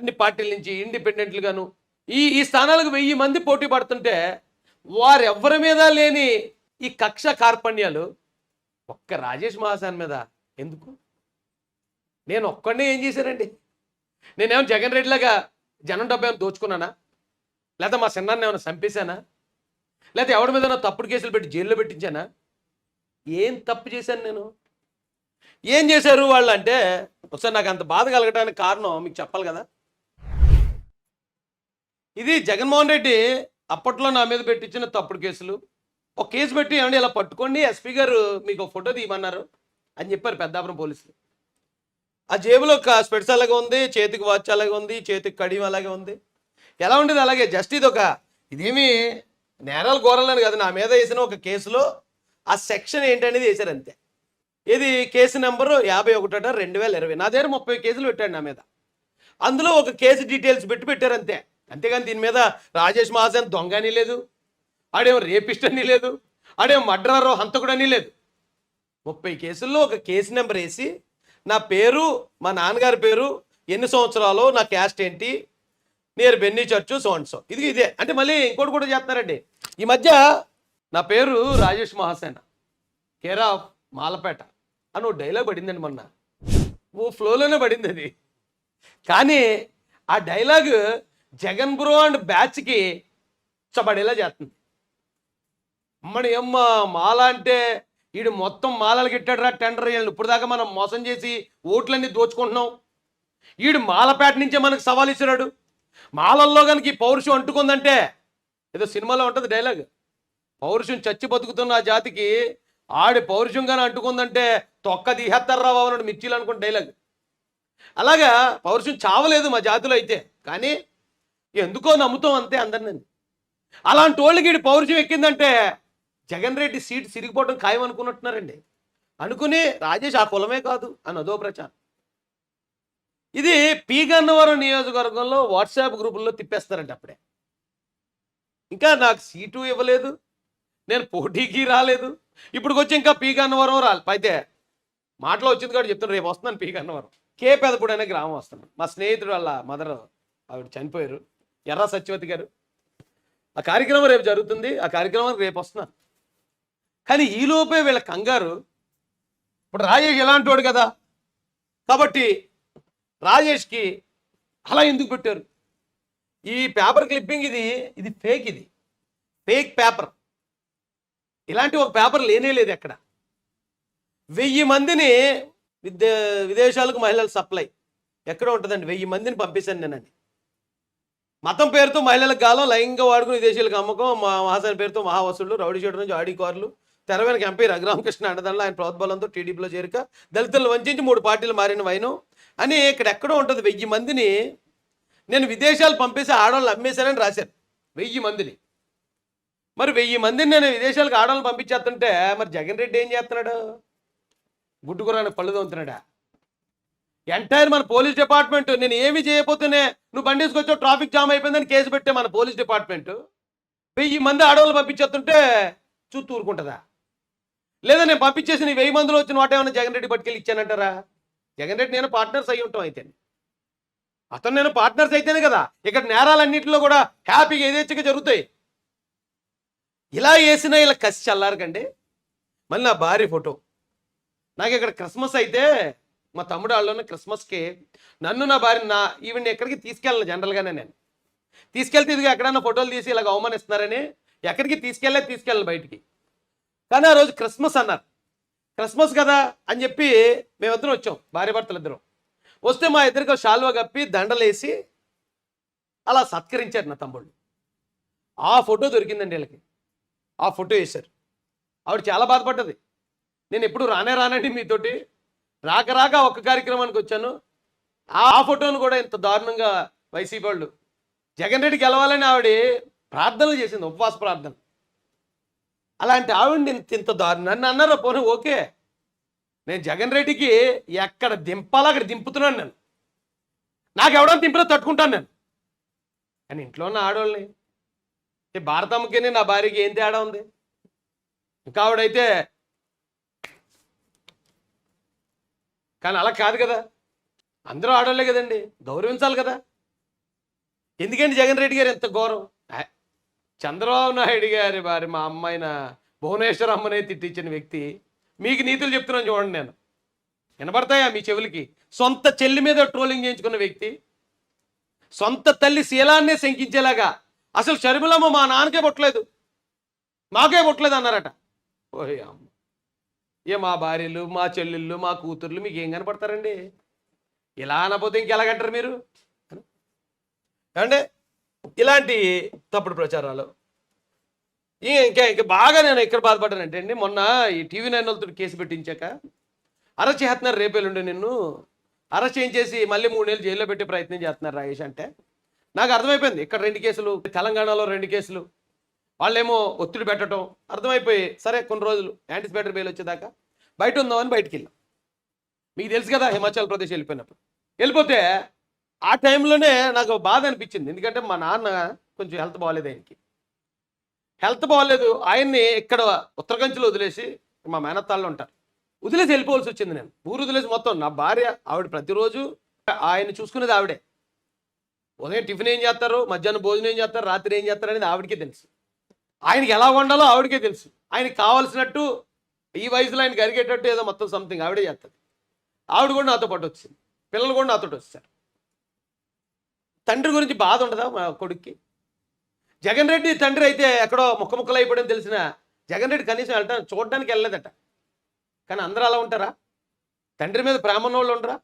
అన్ని పార్టీల నుంచి ఇండిపెండెంట్లుగాను ఈ ఈ స్థానాలకు వెయ్యి మంది పోటీ పడుతుంటే వారెవ్వరి మీద లేని ఈ కక్ష కార్పణ్యాలు ఒక్క రాజేష్ మహాసాన్ మీద? ఎందుకు? నేను ఒక్కడే ఏం చేశానండి? నేనేమో జగన్ రెడ్డిలాగా జనం డబ్బు ఏమైనా దోచుకున్నానా? లేదా మా సిన్నాన్ని ఏమైనా చంపేశానా? లేదా ఎవరి మీద తప్పుడు కేసులు పెట్టి జైల్లో పెట్టించానా? ఏం తప్పు చేశాను నేను? ఏం చేశారు వాళ్ళు అంటే ఒకసారి నాకు అంత బాధ కలగడానికి కారణం మీకు చెప్పాలి కదా? ఇది జగన్మోహన్ రెడ్డి అప్పట్లో నా మీద పెట్టించిన తప్పుడు కేసులు. ఒక కేసు పెట్టి ఏమండి ఇలా పట్టుకోండి ఎస్పీ గారు మీకు ఒక ఫోటో తీయమన్నారు అని చెప్పారు పెద్దాపురం పోలీసులు. ఆ జేబులో ఒక స్పెట్స్ అలాగే ఉంది చేతికి వాచ్ అలాగే ఉంది చేతికి కడియం అలాగే ఉంది. ఎలా ఉండేది అలాగే? జస్ట్ ఇది ఒక ఇదేమి నేరాలు ఘోరాలని కాదు నా మీద వేసిన ఒక కేసులో ఆ సెక్షన్ ఏంటనేది వేశారు అంతే. ఇది కేసు నెంబరు యాభై ఒకటట రెండు వేల ఇరవై. నా దగ్గర ముప్పై కేసులు పెట్టాడు నా మీద. అందులో ఒక కేసు డీటెయిల్స్ పెట్టి పెట్టారు అంతే. అంతేగాని దీని మీద రాజేష్ మహాజన్ దొంగ అని లేదు ఆడేమో రేపిస్ట్ అని లేదు ఆడేమో మడ్రారో హంతకుడు అని లేదు. ముప్పై కేసుల్లో ఒక కేసు నెంబర్ వేసి నా పేరు మా నాన్నగారి పేరు ఎన్ని సంవత్సరాలు నా క్యాస్ట్ ఏంటి near Benny church so and so. ఇది ఇదే. అంటే మళ్ళీ ఇంకోటి కూడా చేస్తున్నారండి. ఈ మధ్య నా పేరు రాజేష్ మహాసేన కేర్ ఆఫ్ మాలపేట. అని ఓ డైలాగ్ పడిందండి మొన్న. ఓ ఫ్లోలోనే పడింది అది. కానీ ఆ డైలాగ్ జగన్ బ్రో అండ్ బ్యాచ్కి చబడేలా చేస్తుంది. అమ్మడి అమ్మ మాల అంటే వీడు మొత్తం మాలలు గిట్టాడు రా టెండర్ వీళ్ళని ఇప్పుడు దాకా మనం మోసం చేసి ఓట్లన్నీ దోచుకుంటున్నాం. వీడు మాలపేట నుంచే మనకు సవాల్ ఇచ్చినాడు మాలల్లో కనుక ఈ పౌరుషం అంటుకుందంటే ఏదో సినిమాలో ఉంటుంది డైలాగ్. పౌరుషం చచ్చి బతుకుతున్న ఆ జాతికి ఆడి పౌరుషంగానే అంటుకుందంటే తొక్క తీహేస్తారు బాబు అన్నాడు మిర్చీలు అనుకున్న డైలాగ్. అలాగా పౌరుషం చావలేదు మా జాతిలో అయితే. కానీ ఎందుకో నమ్ముతాం అంతే అందరిని. అలాంటి వాళ్ళకి వీడి పౌరుషం ఎక్కిందంటే జగన్ రెడ్డి సీట్ సిరిగిపోవడం ఖాయం అనుకున్నట్టున్నారండి. అనుకుని రాజేష్ ఆ కులమే కాదు అని అదో ప్రచారం. ఇది పీగన్నవరం నియోజకవర్గంలో వాట్సాప్ గ్రూపుల్లో తిప్పేస్తారండి అప్పుడే. ఇంకా నాకు సీటు ఇవ్వలేదు నేను పోటీకి రాలేదు. ఇప్పుడు వచ్చి ఇంకా పీగన్నవరం రాలి. అయితే మాటలో వచ్చింది కాబట్టి చెప్తాను రేపు వస్తున్నాను పీగన్నవరం కే పెదపూడి అనే గ్రామం వస్తున్నాను మా స్నేహితుడు వాళ్ళ మదర్ ఆవిడ చనిపోయారు. ఎర్ర సత్యవతి గారు. ఆ కార్యక్రమం రేపు జరుగుతుంది. ఆ కార్యక్రమానికి రేపు వస్తున్నాను కానీ ఈలోపే వీళ్ళ కంగారు. ఇప్పుడు రాజేష్ ఎలాంటి వాడు కదా? కాబట్టి రాజేష్కి అలా ఎందుకు పెట్టారు? ఈ పేపర్ క్లిప్పింగ్ ఇది ఇది ఫేక్ ఇది. Fake paper. ఇలాంటి ఒక పేపర్ లేనే లేదు ఎక్కడ. వెయ్యి మందిని విదే విదేశాలకు మహిళలు సప్లై. ఎక్కడ ఉంటుందండి. వెయ్యి మందిని పంపిస్తాను నేనండి మతం పేరుతో మహిళలకు గాలం లైంగిక వాడుకుని విదేశీయులకు అమ్మకం మా మహాసాని పేరుతో మహావసులు రౌడీ షీటర్ నుంచి ఆడి తెర వెనక ఎంపీ రఘురామకృష్ణ అండదండలో ఆయన ప్రోద్బలంతో టీడీపీలో చేరిక దళితులను వంచి మూడు పార్టీలు మారిన వైనం. అని ఇక్కడ ఎక్కడో ఉంటుంది వెయ్యి మందిని నేను విదేశాలు పంపేసి ఆడవాళ్ళు అమ్మేశానని రాశారు. వెయ్యి మందిని. మరి వెయ్యి మందిని నేను విదేశాలకు ఆడవాళ్ళు పంపించేస్తుంటే మరి జగన్ రెడ్డి ఏం చేస్తున్నాడు? గుడ్డుకురాని పళ్ళు తోముతున్నాడా? ఎంటైర్ మన పోలీస్ డిపార్ట్మెంట్ నేను ఏమి చేయకపోతేనే నువ్వు బండి వేసుకొచ్చావు ట్రాఫిక్ జామ్ అయిపోయిందని కేసు పెట్టే మన పోలీస్ డిపార్ట్మెంట్. వెయ్యి మంది ఆడవాళ్ళు పంపించేస్తుంటే చూస్తూ ఊరుకుంటుందా? లేదా నేను పంపించేసి నీ వెయ్యి మందిలో వచ్చిన వాట ఏమైనా జగన్ రెడ్డి పట్టుకెళ్ళి ఇచ్చానంటారా? జగన్ రెడ్డి నేను పార్ట్నర్స్ అయ్యి ఉంటాం అయితే. అతను నేను పార్ట్నర్స్ అయితేనే కదా. ఇక్కడ నేరాలన్నింటిలో కూడా హ్యాపీగా ఏదేచ్చగా జరుగుతాయి. ఇలా వేసినా ఇలా కసి చల్లారకండి. మళ్ళీ నా భార్య ఫోటో. నాకు ఇక్కడ క్రిస్మస్ అయితే మా తమ్ముడు వాళ్ళలోనే క్రిస్మస్కి నన్ను నా భార్య నా ఈవెన్ ఎక్కడికి తీసుకెళ్ళను జనరల్గానే నేను. తీసుకెళ్తే ఇదిగా ఎక్కడన్నా ఫోటోలు తీసి ఇలాగ అవమానిస్తున్నారని ఎక్కడికి తీసుకెళ్ళే తీసుకెళ్ళాలి బయటికి. కానీ ఆ రోజు క్రిస్మస్ అన్నారు. క్రిస్మస్ కదా అని చెప్పి మేమిద్దరం వచ్చాం భార్య భర్తలు ఇద్దరం వస్తే మా ఇద్దరికి షాల్వా కప్పి దండలేసి అలా సత్కరించారు నా తమ్ముళ్ళు. ఆ ఫోటో దొరికిందండి వీళ్ళకి. ఆ ఫోటో వేశారు. ఆవిడ చాలా బాధపడ్డది. నేను ఎప్పుడు రానే రానండి మీతోటి. రాక రాక ఒక్క కార్యక్రమానికి వచ్చాను. ఆ ఫోటోను కూడా ఇంత దారుణంగా వైసీపీ వాళ్ళు జగన్ రెడ్డి గెలవాలని ఆవిడ ప్రార్థనలు చేసింది ఉపవాస ప్రార్థన. అలాంటి ఆవిడ ఇంత ఇంత దారుణం. నన్ను అన్నారు పోనీ ఓకే. నేను జగన్ రెడ్డికి ఎక్కడ దింపాలో అక్కడ దింపుతున్నాను నేను. నాకు ఎవడో దింపిలో తట్టుకుంటాను నేను. కానీ ఇంట్లో ఉన్న ఆడవాళ్ళని ఈ భారతమ్మకి నా భార్యకి ఏం తేడా ఉంది? ఇంకా ఆవిడైతే కానీ అలా కాదు కదా. అందరూ ఆడవాళ్ళే కదండి. గౌరవించాలి కదా. ఎందుకంటే జగన్ రెడ్డి గారు ఎంత ఘోరం? చంద్రబాబు నాయుడు గారి వారి మా అమ్మాయిన భువనేశ్వర అమ్మనే తిట్టించిన వ్యక్తి. మీకు నీతులు చెప్తున్నాను చూడండి నేను. వినపడతాయా మీ చెవులకి? సొంత చెల్లి మీద ట్రోలింగ్ చేయించుకున్న వ్యక్తి. సొంత తల్లి శీలాన్నే శంకించేలాగా. అసలు షర్మిలమ్మ మా నాన్నకే పుట్టలేదు. మాకే పుట్టలేదు అన్నారట. ఓ అమ్మ. ఏ మా భార్యలు మా చెల్లెళ్ళు మా కూతుర్లు మీకు ఏం కనపడతారండి? ఇలా అనపోతే ఇంకెలాగంటారు మీరు? అంటే ఇలాంటి తప్పుడు ప్రచారాలు. ఇంకా ఇంకా బాగా నేను ఎక్కడ బాధపడ్డానంటే అండి మొన్న ఈ టీవీ నైన్ వాళ్ళతో కేసు పెట్టించాక అరెస్ట్ చేస్తున్నారు రేపేలుండి నిన్ను. అరెస్ట్ చేయించేసి మళ్ళీ మూడు నెలలు జైల్లో పెట్టే ప్రయత్నం చేస్తున్నారు రాయేష్ అంటే. నాకు అర్థమైపోయింది ఇక్కడ రెండు కేసులు తెలంగాణలో రెండు కేసులు. వాళ్ళేమో ఒత్తిడి పెట్టడం అర్థమైపోయి సరే కొన్ని రోజులు యాంటిసిపేటరీ బెయిల్ వచ్చేదాకా బయట ఉందామని బయటికి వెళ్ళాం మీకు తెలుసు కదా హిమాచల్ ప్రదేశ్ వెళ్ళిపోయినప్పుడు. వెళ్ళిపోతే ఆ టైంలోనే నాకు బాధ అనిపించింది. ఎందుకంటే మా నాన్న కొంచెం హెల్త్ బాగాలేదు ఆయనకి. హెల్త్ బాగాలేదు ఆయన్ని ఇక్కడ ఉత్తరకంచిలో వదిలేసి మా మేనత్తాళ్ళు ఉంటారు. వదిలేసి వెళ్ళిపోవాల్సి వచ్చింది నేను. ఊరు వదిలేసి మొత్తం నా భార్య ఆవిడ ప్రతిరోజు ఆయన చూసుకునేది ఆవిడే. ఉదయం టిఫిన్ ఏం చేస్తారు? మధ్యాహ్నం భోజనం ఏం చేస్తారు? రాత్రి ఏం చేస్తారు? అనేది ఆవిడకే తెలుసు. ఆయనకి ఎలా వండాలో ఆవిడకే తెలుసు. ఆయనకి కావాల్సినట్టు ఈ వయసులో ఆయనకి అరిగేటట్టు ఏదో మొత్తం సంథింగ్ ఆవిడే చేస్తుంది. ఆవిడ కూడా నాతో పాటు వచ్చింది. పిల్లలు కూడా నాతో వచ్చారు. తండ్రి గురించి బాధ ఉండదా మా కొడుక్కి? జగన్ రెడ్డి తండ్రి అయితే ఎక్కడో ముక్క ముక్కలు అయిపోవడం తెలిసిన జగన్ రెడ్డి కనీసం వెళ్ళటం చూడడానికి వెళ్ళలేదట. కానీ అందరూ అలా ఉంటారా? తండ్రి మీద ప్రేమ వాళ్ళు ఉండరా?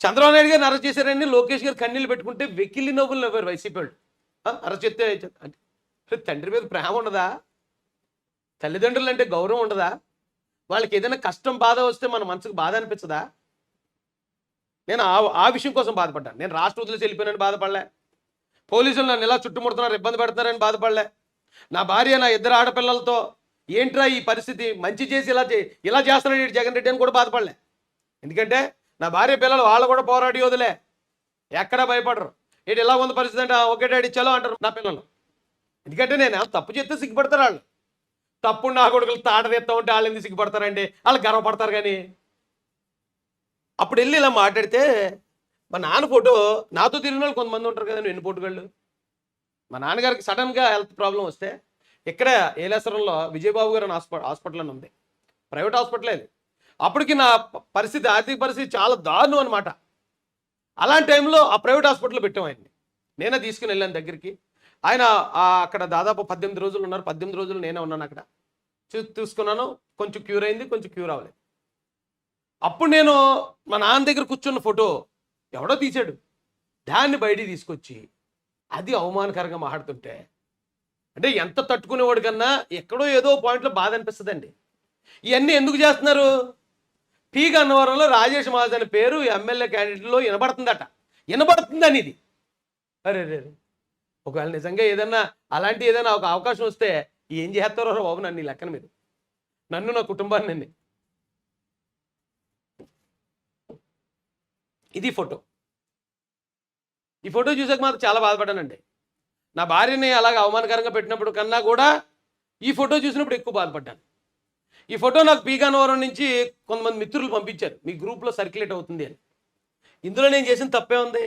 చంద్రబాబు నాయుడు గారిని అరెస్ట్ చేశారని లోకేష్ గారు కన్నీళ్ళు పెట్టుకుంటే వెకిలి నవ్వులు నవ్వారు వైసీపీ వాళ్ళు. అరెస్ట్ చేస్తే? అంటే తండ్రి మీద ప్రేమ ఉండదా? తల్లిదండ్రులు అంటే గౌరవం ఉండదా? వాళ్ళకి ఏదైనా కష్టం బాధ వస్తే మన మనసుకు బాధ అనిపించదా నేను ఆ ఆ విషయం కోసం బాధపడ్డాను. నేను రాష్ట్ర వదిలేసి వెళ్ళిపోయినని బాధపడలే. పోలీసులు నన్ను ఇలా చుట్టుముడుతున్నారు ఇబ్బంది పెడుతున్నారని బాధపడలే. నా భార్య నా ఇద్దరు ఆడపిల్లలతో ఏంట్రా ఈ పరిస్థితి? మంచి చేసి ఇలా ఇలా చేస్తున్నాడు జగన్ రెడ్డి అని కూడా బాధపడలే. ఎందుకంటే నా భార్య పిల్లలు వాళ్ళు కూడా పోరాడి వదిలే. ఎక్కడా భయపడరు. ఏంటి ఎలా ఉంది పరిస్థితి అంటే "ఆ, ఓకే డాడీ చలో అంటారు నా పిల్లలు. ఎందుకంటే నేను తప్పు చేస్తే సిగ్గుపడతారు వాళ్ళు. తప్పుడు నా కొడుకులు తాట ఉంటే వాళ్ళు ఎందుకు సిగ్గుపడతారండి? వాళ్ళు గర్వపడతారు కానీ. అప్పుడు వెళ్ళి ఇలా మాట్లాడితే మా నాన్న ఫోటో నాతో తిరిగిన వాళ్ళు కొంతమంది ఉంటారు కదా ఎన్ని పోటుగాళ్ళు మా నాన్నగారికి సడన్గా హెల్త్ ప్రాబ్లం వస్తే ఇక్కడ ఏలేశ్వరంలో విజయబాబు గారు అని హాస్పిటల్ హాస్పిటల్ అని ఉంది. ప్రైవేట్ హాస్పిటల్ అది. అప్పటికి నా పరిస్థితి ఆర్థిక పరిస్థితి చాలా దారుణం అనమాట అలాంటి టైంలో ఆ ప్రైవేట్ హాస్పిటల్లో పెట్టాం ఆయన్ని. నేనే తీసుకుని వెళ్ళాను దగ్గరికి. ఆయన అక్కడ దాదాపు పద్దెనిమిది రోజులు ఉన్నారు. పద్దెనిమిది రోజులు నేనే ఉన్నాను అక్కడ. చూ చూసుకున్నాను. కొంచెం క్యూర్ అయింది కొంచెం క్యూర్ అవ్వలేదు. అప్పుడు నేను మా నాన్న దగ్గర కూర్చున్న ఫోటో ఎవడో తీశాడు. దాన్ని బయటికి తీసుకొచ్చి అది అవమానకరంగా మాట్లాడుతుంటే అంటే ఎంత తట్టుకునేవాడు కన్నా ఎక్కడో ఏదో పాయింట్లో బాధ అనిపిస్తుందండి. ఇవన్నీ ఎందుకు చేస్తున్నారు? పి గన్నవరంలో రాజేష్ మహాజ్ అనే పేరు ఎమ్మెల్యే క్యాండిడేట్లో వినబడుతుందట. వినబడుతుందని ఇది అరే రే రే. ఒకవేళ నిజంగా ఏదన్నా అలాంటి ఏదైనా ఒక అవకాశం వస్తే ఏం చేస్తారో బాబు నన్ను ఈ లెక్కన మీరు. నన్ను నా కుటుంబాన్ని ఇది ఫోటో. ఈ ఫోటో చూసాక మాత్రం చాలా బాధపడ్డానండి. నా భార్యని అలాగ అవమానకరంగా పెట్టినప్పుడు కన్నా కూడా ఈ ఫోటో చూసినప్పుడు ఎక్కువ బాధపడ్డాను. ఈ ఫోటో నాకు పీగానవరం నుంచి కొంతమంది మిత్రులు పంపించారు. మీ గ్రూప్లో సర్క్యులేట్ అవుతుంది అని. ఇందులో నేను చేసిన తప్పే ఉంది?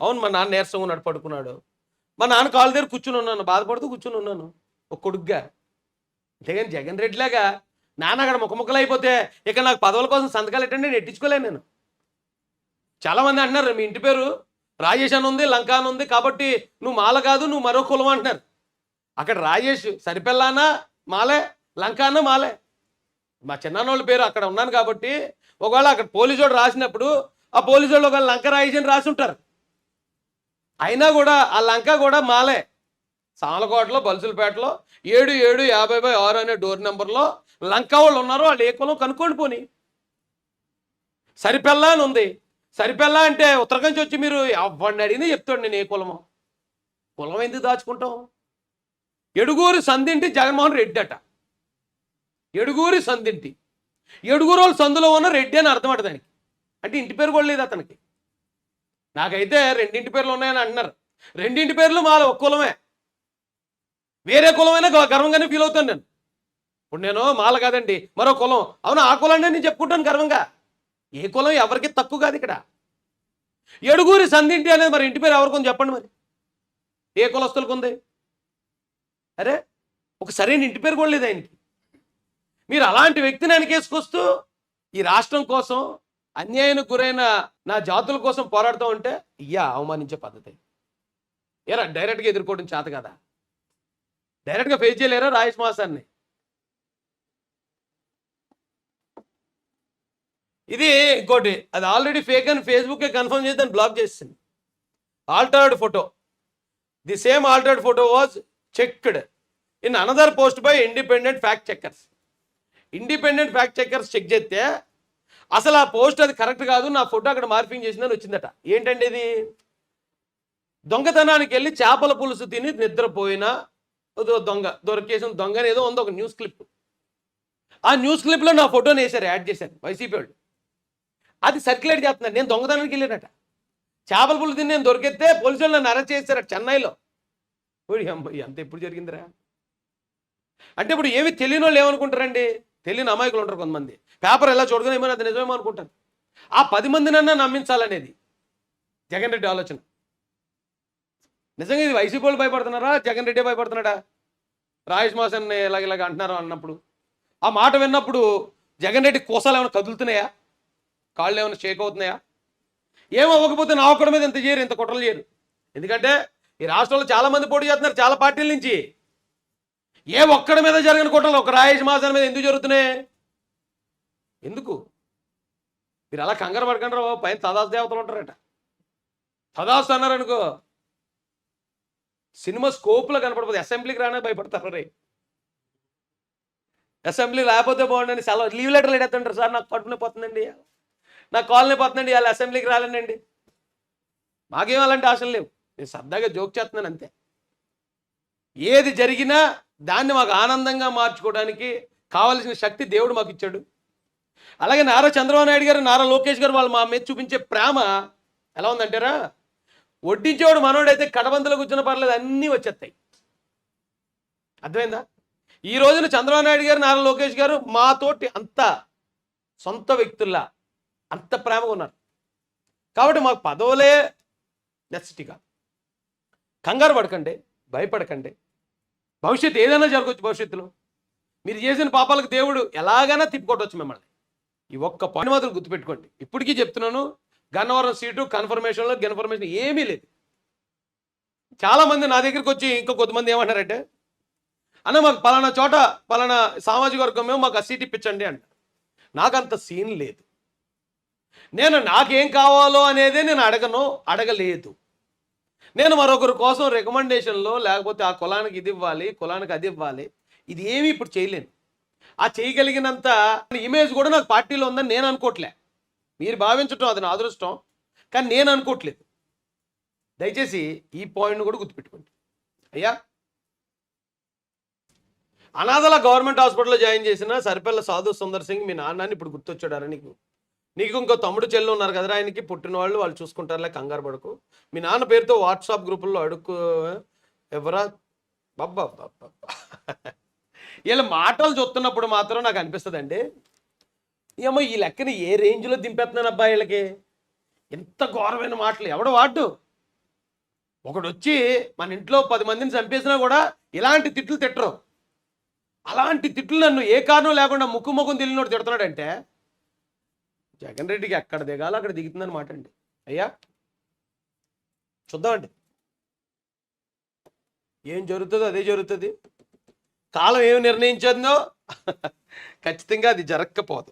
అవును మా నాన్న నీరసం ఉన్నాడు పడుకున్నాడు. మా నాన్న కాళ్ళ దగ్గర కూర్చుని ఉన్నాను బాధపడుతూ కూర్చుని ఉన్నాను. ఒక కొడుగ్గా అంతేగాని జగన్ రెడ్డిలాగా నాన్న అక్కడ ముఖముఖలు అయిపోతే ఇక నాకు పదవుల కోసం సంతకాలు ఎట్టండి నేను ఎట్టించుకోలేను నేను. చాలామంది అంటున్నారు మీ ఇంటి పేరు రాజేష్ అని ఉంది లంక అని ఉంది కాబట్టి నువ్వు మాల కాదు నువ్వు మరో కులం అంటున్నారు. అక్కడ రాజేష్ సరిపెల్లానా మాలే లంకానా మాలే. మా చిన్నాన్నోళ్ళ పేరు అక్కడ ఉన్నాను కాబట్టి ఒకవేళ అక్కడ పోలీసు వాడు రాసినప్పుడు ఆ పోలీసు వాళ్ళు ఒకవేళ లంక రాజేష్ అని రాసి ఉంటారు. అయినా కూడా ఆ లంక కూడా మాలే. సామలకోటలో బలుసులపేటలో ఏడు ఏడు యాభై బై ఆరు అనే డోర్ నెంబర్లో లంక వాళ్ళు ఉన్నారు వాళ్ళు ఏ కులం కనుక్కోండి పోని. సరిపెల్లా అని ఉంది. సరిపెల్లా అంటే ఉత్తరకంచి వచ్చి మీరు ఎవరిని అడిగినా చెప్తాడు నేను ఏ కులమో. కులం ఎందుకు దాచుకుంటాం? ఎడుగూరి సంధింటి జగన్మోహన్ రెడ్డి అట. ఎడుగూరి సంధింటి ఎడుగురు వాళ్ళు సందులో ఉన్న రెడ్డి అని అర్థం దానికి. అంటే ఇంటి పేరు కూడా లేదు అతనికి. నాకైతే రెండింటి పేర్లు ఉన్నాయని అంటున్నారు. రెండింటి పేర్లు మాల ఒక కులమే. వేరే కులమైనా గ- గర్వంగానే ఫీల్ అవుతాను నేను. ఇప్పుడు నేను మాల కాదండి మరో కులం. అవును ఆ కులాన్ని నేను చెప్పుకుంటాను గర్వంగా. ఏ కులం ఎవరికి తక్కువ కాదు ఇక్కడ. ఎడుగురి సంధింటి అనేది మరి ఇంటి పేరు ఎవరికి చెప్పండి మరి. ఏ కులస్తులకు ఉంది? అరే ఒక సరైన ఇంటి పేరు కూడా లేదు ఆయనకి. మీరు అలాంటి వ్యక్తిని ఆయనకేసుకొస్తూ ఈ రాష్ట్రం కోసం అన్యాయానికి గురైన నా జాతుల కోసం పోరాడుతూ ఉంటే ఇయ్యా అవమానించే పద్ధతి. ఏరా డైరెక్ట్గా ఎదుర్కోవడం చేత కదా? డైరెక్ట్గా ఫేస్ చేయలేరా రాయేష్ మాసాన్ని ఇది ఇంకోటి అది ఆల్రెడీ ఫేక్ అని ఫేస్బుక్ కన్ఫర్మ్ చేసి దాన్ని బ్లాక్ చేసింది. Altered photo. The same altered photo was checked in another post by independent fact checkers. Independent fact checkers check చేస్తే అసలు ఆ పోస్ట్ అది కరెక్ట్ కాదు నా ఫోటో అక్కడ మార్పింగ్ చేసిందని వచ్చిందట. ఏంటండి ఇది? దొంగతనానికి వెళ్ళి చేపల పులుసు తిని నిద్రపోయిన దొంగ దొరికేసిన దొంగ ఏదో ఉందో ఒక న్యూస్ క్లిప్. ఆ న్యూస్ క్లిప్లో నా ఫోటోని వేశారు యాడ్ చేశారు వైసీపీ వాళ్ళు. అది సర్క్యులేట్ చేస్తున్నారు నేను దొంగతనానికి వెళ్ళానట. చేపల పులుసు తిని నేను దొరికితే పోలీసు వాళ్ళు నన్ను అరెస్ట్ చేశారు చెన్నైలో. అంత ఎప్పుడు జరిగిందిరా? అంటే ఇప్పుడు ఏమి తెలియని వాళ్ళు ఏమనుకుంటారండి? తెలియని అమాయకులు ఉంటారు కొంతమంది. పేపర్ ఎలా చూడగానే ఏమైనా అది నిజమేమో అనుకుంటాను. ఆ పది మందినన్నా నమ్మించాలనేది జగన్ రెడ్డి ఆలోచన. నిజంగా ఇది వైసీపీ వాళ్ళు భయపడుతున్నారా? జగన్ రెడ్డి భయపడుతున్నాడా? రాజేష్ మాసన్ ఇలాగ ఇలాగ అంటున్నారు అన్నప్పుడు. ఆ మాట విన్నప్పుడు జగన్ రెడ్డి కోసాలు ఏమైనా కదులుతున్నాయా? కాళ్ళు ఏమైనా షేక్ అవుతున్నాయా? ఏమవ్వకపోతే అవ్వకపోతే నా ఒక్కడి మీద ఇంత చేయరు ఇంత కుట్రలు చేయరు. ఎందుకంటే ఈ రాష్ట్రంలో చాలా మంది పోటీ చేస్తున్నారు చాలా పార్టీల నుంచి. ఏ ఒక్కడి మీద జరిగిన కుట్రలు? ఒక రాజేష్ మాసన్ మీద ఎందుకు జరుగుతున్నాయి? ఎందుకు? మీరు అలా కంగారు పడకండి రా పైన తదాస్ దేవతలు ఉంటారట. తదాస్ అన్నారనుకో సినిమా స్కోప్లో కనపడిపోతుంది అసెంబ్లీకి రానే భయపడతారు రే. అసెంబ్లీ లేకపోతే బాగుండండి సెలవు లీవ్ లెటర్లు ఎడేస్తుంటారు సార్ నాకు పట్టుకునే పోతుందండి. నాకు కాలనీ పోతుందండి వాళ్ళు అసెంబ్లీకి రాలేనండి. మాకేం అలాంటి ఆశలు లేవు. నేను సరదాగా జోక్ చేస్తున్నాను అంతే. ఏది జరిగినా దాన్ని మాకు ఆనందంగా మార్చుకోవడానికి కావలసిన శక్తి దేవుడు మాకు ఇచ్చాడు. అలాగే నారా చంద్రబాబు నాయుడు గారు నారా లోకేష్ గారు వాళ్ళు మా మీద చూపించే ప్రేమ ఎలా ఉందంటారా? వడ్డించేవాడు మనోడైతే కడబంతలో కూర్చున్న పర్లేదు అన్నీ వచ్చేస్తాయి. అర్థమైందా? ఈ రోజున చంద్రబాబు నాయుడు గారు నారా లోకేష్ గారు మాతోటి అంత సొంత వ్యక్తుల్లా అంత ప్రేమగా ఉన్నారు. కాబట్టి మాకు పదవులే నెసిటీగా కంగారు పడకండి భయపడకండి. భవిష్యత్తు ఏదైనా జరగవచ్చు భవిష్యత్తులో. మీరు చేసిన పాపాలకు దేవుడు ఎలాగైనా తిప్పుకోవచ్చు మిమ్మల్ని. ఈ ఒక్క పాయింట్ మాత్రం గుర్తుపెట్టుకోండి. ఇప్పటికీ చెప్తున్నాను గన్నవరం సీటు కన్ఫర్మేషన్లో కన్ఫర్మేషన్ ఏమీ లేదు. చాలామంది నా దగ్గరికి వచ్చి ఇంకా కొంతమంది ఏమంటారంటే అన్న మాకు పలానా చోట పలానా సామాజిక వర్గం మేము మాకు ఆ సీట్ ఇప్పించండి అంట. నాకు అంత సీన్ లేదు. నేను నాకేం కావాలో అనేదే నేను అడగను అడగలేదు. నేను మరొకరి కోసం రికమెండేషన్లో లేకపోతే ఆ కులానికి ఇది ఇవ్వాలి కులానికి అది ఇవ్వాలి ఇది ఏమీ ఇప్పుడు చేయలేను. ఆ చేయగలిగినంత ఇమేజ్ కూడా నాకు పార్టీలో ఉందని నేను అనుకోవట్లే మీరు భావించటం అది నా అదృష్టం. కానీ నేను అనుకోవట్లేదు దయచేసి ఈ పాయింట్ను కూడా గుర్తుపెట్టుకోండి. అయ్యా? అనాథల గవర్నమెంట్ హాస్పిటల్లో జాయిన్ చేసిన సరిపల్ల సాధు సుందర్ సింగ్ మీ నాన్నని ఇప్పుడు గుర్తొచ్చాడారా నీకు? నీకు ఇంకో తమ్ముడు చెల్లు ఉన్నారు కదా ఆయనకి. పుట్టిన వాళ్ళు వాళ్ళు చూసుకుంటారులే కంగారు పడకు. మీ నాన్న పేరుతో వాట్సాప్ గ్రూపుల్లో అడుక్కు ఎవరా? బాబ్బా వీళ్ళ మాటలు చూస్తున్నప్పుడు మాత్రం నాకు అనిపిస్తుందండి. ఏమో ఈ లెక్కని ఏ రేంజ్లో దింపేస్తున్నాను అబ్బా వీళ్ళకి? ఎంత ఘోరమైన మాటలు. ఎవడు వాడు. ఒకడు వచ్చి మన ఇంట్లో పది మందిని చంపేసినా కూడా ఇలాంటి తిట్లు తిట్టరు. అలాంటి తిట్లు నన్ను ఏ కారణం లేకుండా ముక్కు ముఖం తెలియనోడు తిడుతున్నాడంటే జగన్ రెడ్డికి ఎక్కడ దిగాలో అక్కడ దిగుతుందని మాట అండి. అయ్యా చూద్దామండి. ఏం జరుగుతుందో అదే జరుగుతుంది. కాలం ఏమి నిర్ణయించిందో ఖచ్చితంగా అది జరగకపోదు